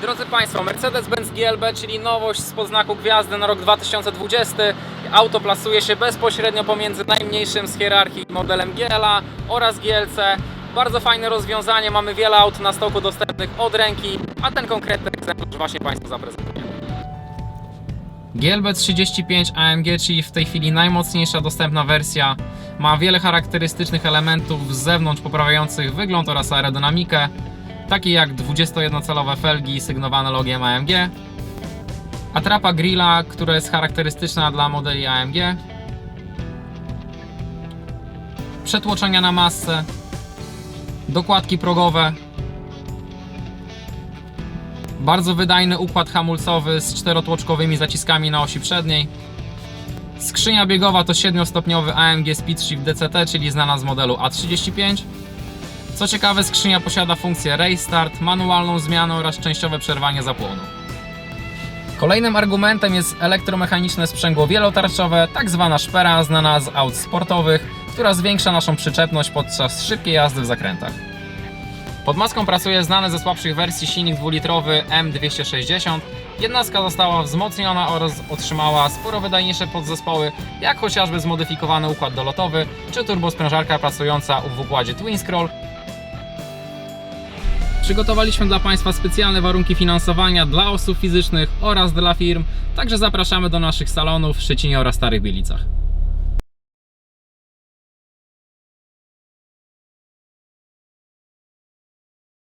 Drodzy Państwo, Mercedes-Benz GLB, czyli nowość z poznaku gwiazdy na rok 2020. Auto plasuje się bezpośrednio pomiędzy najmniejszym z hierarchii modelem GLA oraz GLC. Bardzo fajne rozwiązanie, mamy wiele aut na stoku dostępnych od ręki, a ten konkretny egzemplarz właśnie Państwu zaprezentujemy. GLB 35 AMG, czyli w tej chwili najmocniejsza dostępna wersja, ma wiele charakterystycznych elementów z zewnątrz poprawiających wygląd oraz aerodynamikę, takie jak 21-calowe felgi sygnowane logiem AMG, atrapa grilla, która jest charakterystyczna dla modeli AMG, przetłoczenia na masce, dokładki progowe, bardzo wydajny układ hamulcowy z czterotłoczkowymi zaciskami na osi przedniej. Skrzynia biegowa to 7-stopniowy AMG Speedshift DCT, czyli znana z modelu A35. Co ciekawe, skrzynia posiada funkcję Race Start, manualną zmianę oraz częściowe przerwanie zapłonu. Kolejnym argumentem jest elektromechaniczne sprzęgło wielotarczowe, tak zwana szpera, znana z aut sportowych, która zwiększa naszą przyczepność podczas szybkiej jazdy w zakrętach. Pod maską pracuje znany ze słabszych wersji silnik dwulitrowy M260. Jednostka została wzmocniona oraz otrzymała sporo wydajniejsze podzespoły, jak chociażby zmodyfikowany układ dolotowy czy turbosprężarka pracująca w układzie Twin Scroll. Przygotowaliśmy dla Państwa specjalne warunki finansowania dla osób fizycznych oraz dla firm, także zapraszamy do naszych salonów w Szczecinie oraz Starych Bielicach.